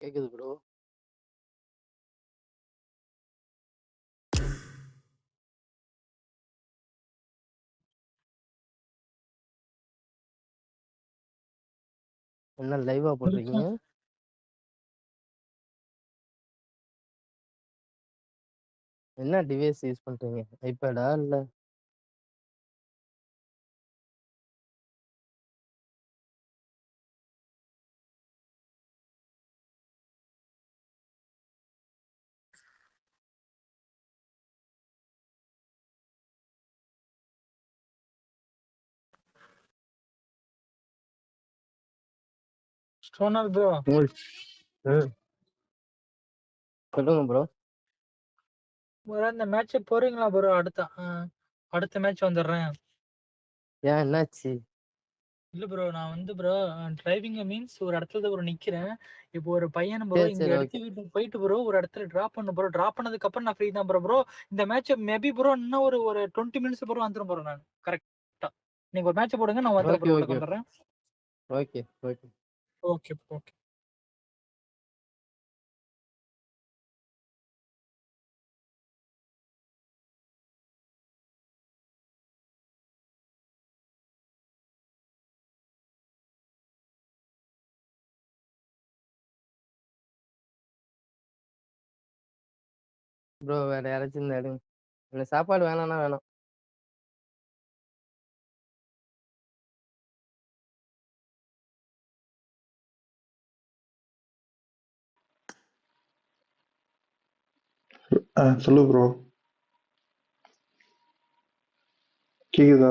கேக்குது ப்ரோ. என்ன லைவா போட்டிருக்கீங்க? என்ன டிவைஸ் யூஸ் பண்றீங்க? ஐபேடா இல்ல ஸ்டோனர் ப்ரோ. சொல்லுங்க ப்ரோ. ப்ரோ இந்த மேட்ச் போறீங்களா ப்ரோ? அடுத்த அடுத்த மேட்ச் வந்துடுறேன். ஏன் என்னாச்சு? இல்ல ப்ரோ நான் வந்து ப்ரோ டிரைவிங் மீன்ஸ் ஒரு இடத்துல தான் ப்ரோ நிக்கிறேன். இப்போ ஒரு பையன ப்ரோ. ஓகே. எடுத்துக்கிட்டு போயிட்டு ப்ரோ ஒரு இடத்துல டிராப் பண்ணணும் ப்ரோ. டிராப் பண்ணதுக்கு அப்புறம் நான் ஃப்ரீ தான் ப்ரோ. ப்ரோ இந்த மேட்ச் மேபி ப்ரோ இன்னும் ஒரு ஒரு 20 மினிட்ஸ் ப்ரோ வந்துரும் ப்ரோ நான். கரெக்ட்டா. நீங்க ஒரு மேட்ச் போடுங்க நான் ப்ரோ. வந்துடுறேன். Okay, okay. Okay, okay. Bro வேற யாராச்சும் இருந்தா எடுங்க. எனக்கு சாப்பாடு வேணாம்னா வேணாம். ஆ சொல்லு ப்ரோ. கேக்குதா?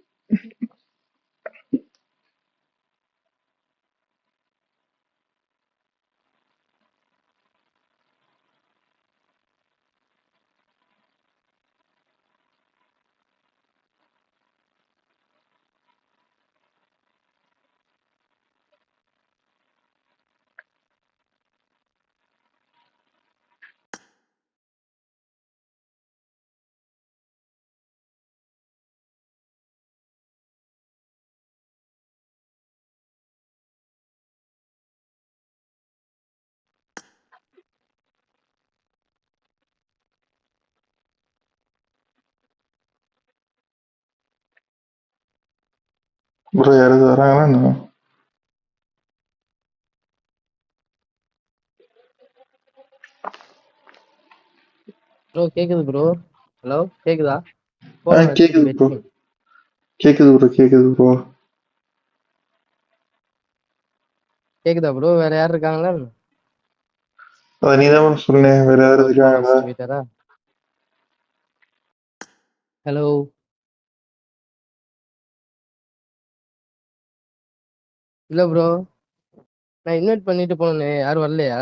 ப்ரோ யாராவது வராங்களா என்ன? ப்ரோ கேக்குது ப்ரோ. ஹலோ கேக்குதா? ஆ கேக்குது ப்ரோ. கேக்குது ப்ரோ. கேக்குது ப்ரோ. கேக்குதா ப்ரோ? வேற யாரும் இருக்காங்களா என்ன? அத நீ தான் ப்ரோ சொன்ன. வேற யாராவது இருக்காங்களா? ஹலோ. இல்லை ப்ரோ. நான் இன்வைட் பண்ணிட்டு போனேனே யாரும் வரலையா?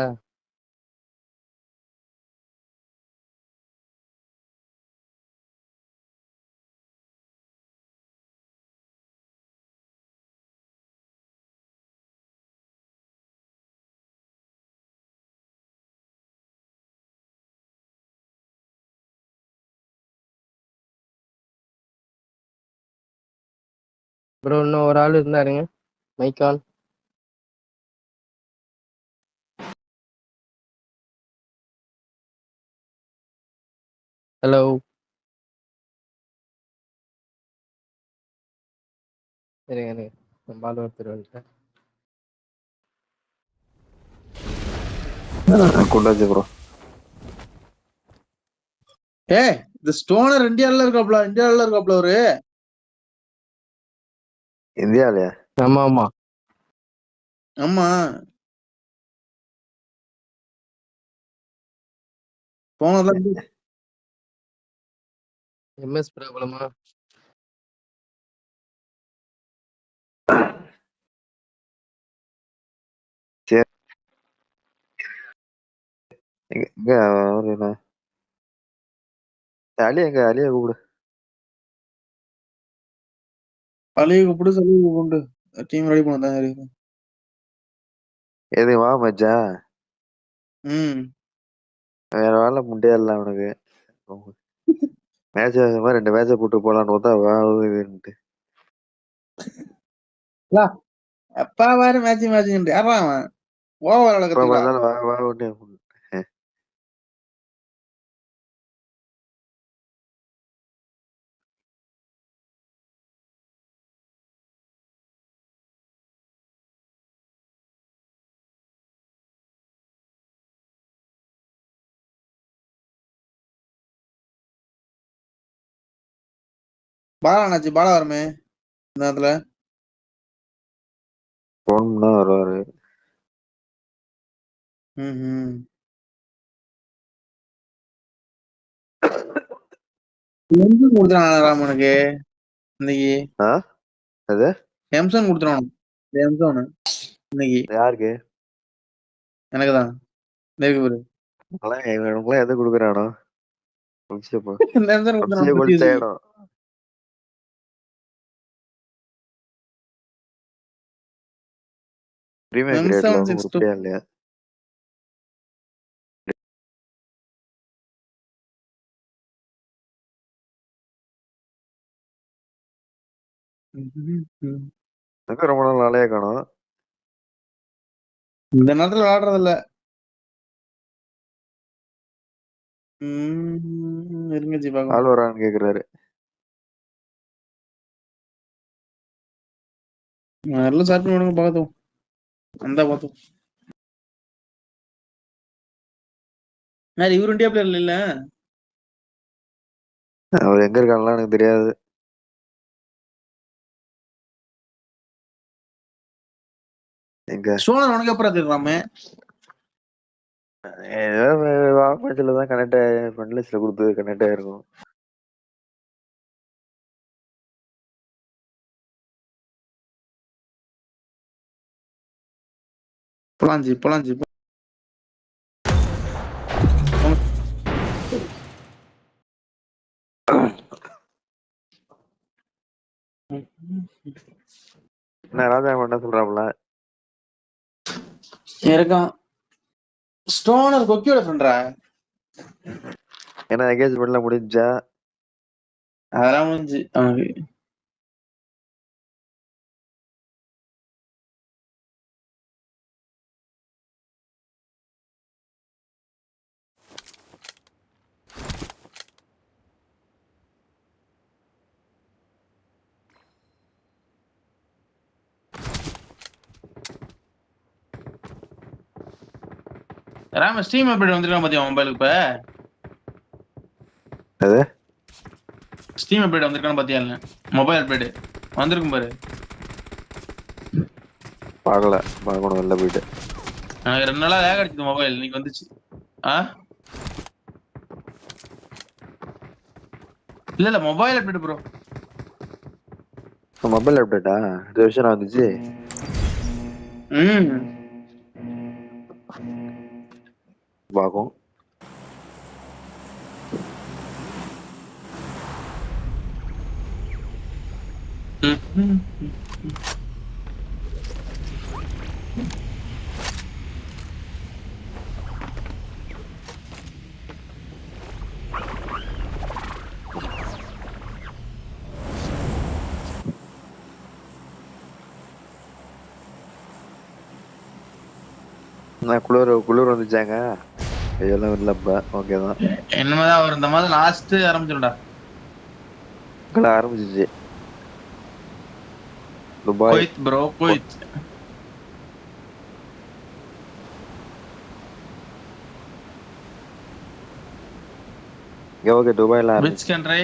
ப்ரோ இன்னும் ஒரு ஆள் இருந்தாருங்க. Mic on. ஹலோ. இருங்க இருங்க. நம்ம ஆள் ஒருத்தர் வந்துட்டார். கொண்டாச்சு ப்ரோ ஏய் இந்த ஸ்டோனர் இந்தியால இருக்காப்ல இந்தியால இருக்காப்ல அவரு இந்தியாலயா ஆமா ஆமா. ஆமா. ஸ்டோனர்லாம் எம்எஸ் ப்ராப்ளமா? எங்க அலியா எங்க அலியா கூப்பிடு. அழிவு கூப்பிடு சொல்லி கூப்பிடு. டீம் ரெடி பண்ண தான் எது வா மச்சா? ம். வேற வேலை முண்டே இல்ல அவனுக்கு. மேட்ச் மாதிரி ரெண்டு மேட்சை போட்டு போலான்னு பார்த்தா வா இதுன்ட்டு எப்பா வேற மேட்ச் மேட்ச் யாரா அவன்? ஓவர் எப்ப பாலா அண்ணாச்சி பாலா வருமே? இந்த நேரத்துல. போன் பண்ணா வருவாரு. ம் எம்சன் கொடுத்துறான் ராமனுக்கு இன்னைக்கு. ஆ? அது? எம்சன் கொடுத்துறான் எம்சன் இன்னைக்கு. யாருக்கு? எனக்கு தான் இருக்கு பாரு. அதெல்லாம் இவனுக்குலாம் எதை கொடுக்குறானோ? எம்சன் கொடுத்துறான் கொடுத்த இடம் பிரீமியம் M7 கிரேட்ல six two. உருப்படியா இல்லையா எனக்கு ரொம்ப நாள் நாளையே காணும் இந்த நேரத்துல விளையாடுறது இல்ல இருங்க ஜி பாக்கலாம் ஆள் வரான்னு கேக்குறாரு எல்லாம் ஸ்டார்ட் பண்ணி விடுங்க யார் இவரு இந்தியா பிளேயர் இல்ல? அவர் எங்க இருக்கான்லாம் எனக்கு தெரியாது. எங்க? சோழன் உனக்கு அப்புறம் தெரியுறாமே ஏதோ தான் கனெக்ட் ஃப்ரெண்ட் லிஸ்ட்ல கொடுத்து கனெக்ட் ஆயிருக்கும். ஜி என்ன ராஜா என்ன சொல்றாப்ல இருக்கான் ஸ்டோனர் கொக்கியோட ஃப்ரெண்டா ஏன்னா என்கேஜ்மெண்ட்லாம் முடிஞ்சா அதெல்லாம் முடிஞ்சு அவனுக்கு ராம ஸ்டீம் அப்டேட் வந்திருக்கான் பாத்தியா மொபைலுக்கு இப்ப? எது? ஸ்டீம் அப்டேட் வந்திருக்கான்னு பாத்தியா மொபைல் அப்டேட் வந்திருக்கும் பாரு. பார்க்கல. பார்க்கணும் வெளில போயிட்டு. எனக்கு ரெண்டு நாளா லேக் அடிச்சது மொபைல் இன்னைக்கு வந்துச்சு. ஆ? இல்ல இல்ல மொபைல் அப்டேட் ப்ரோ மொபைல் அப்டேட்டா நான் வந்துச்சு. ம். பார்க்கும் நான் குளிர் குளிர் வந்துச்சாங்க. இதெல்லாம் இல்லப்ப ஓகே தான். என்னமேதான் அவர் இந்த மாதம் லாஸ்ட் ஆரம்பிச்சிடும்டா இங்கெல்லாம் ஆரம்பிச்சிச்சு. Dubai. Kuwait bro Kuwait. Okay துபாய்ல which country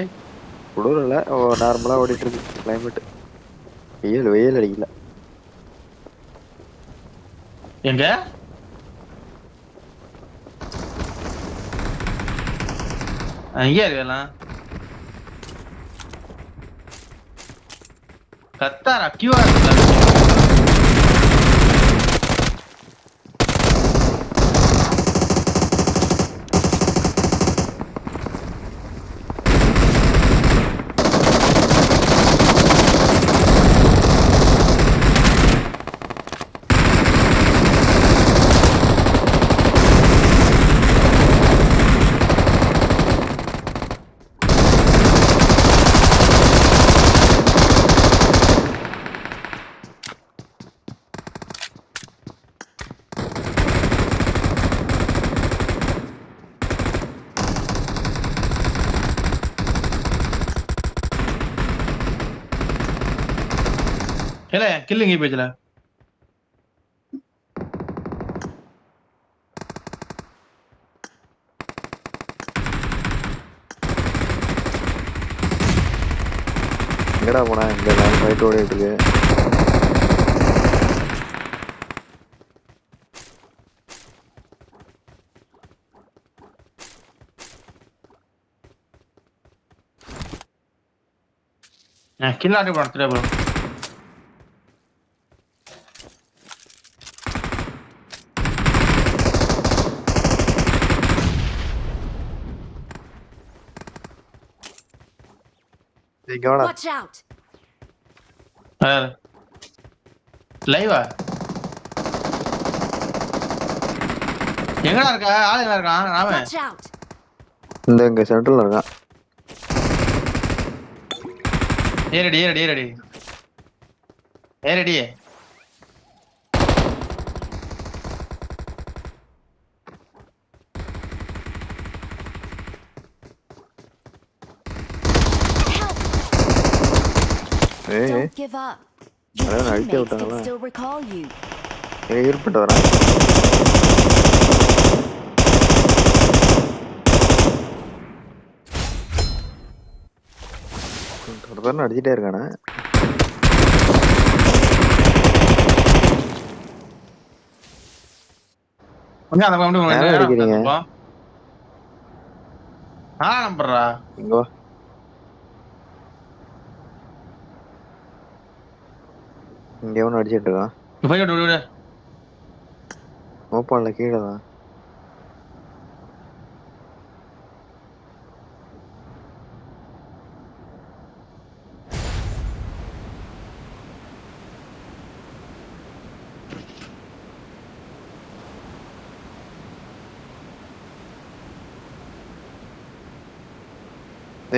குளிர் இல்ல நார்மலா ஓடிட்டு இருக்கு. கிளைமேட் வெயில் வெயில் அடிக்கல. எங்க? அங்கே இருக்கலாம் கத்தாரா? கியூஆர் இல்ல கில்லிங் பேஜ்ல எங்கடா போனா? இங்க லைன் ஃபைட் ஓடிட்டு இருக்கு கில் ஆட்டி போன ப்ரோ இங்க வாடா Watch out! லைவா எங்கடா இருக்க? ஆள் எங்க இருக்கான்? Raman Watch out! இந்த இங்க சென்ட்ரல்ல இருக்கான். ஏறடி ஏறடி. ஏறடி ஏறடி. Don't give up. Your teammates can still recall you. ஏய் இருப்பிட்டு வரேன் தொடர்ந்து அடிச்சிட்டே இருக்கானே. கொஞ்சம் அந்த பக்கம் யாரை அடிக்கிறீங்க? ஆ நம்புறா இங்க இங்க எவனும் அடிச்சிட்டு இருக்கான். போய் விடு விடு ஓப்பான்ல கீழே தான்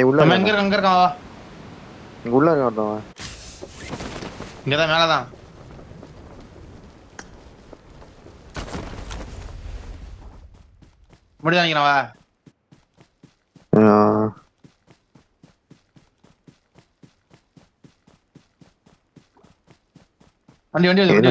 உள்ள எங்க. இருக்க எங்க இருக்கான் வா. இங்க உள்ள இருக்கான் இங்கதான் மேலதான். முடிதான் நினைக்கிறேன் வா. ஆ, வண்டி வண்டி வண்டி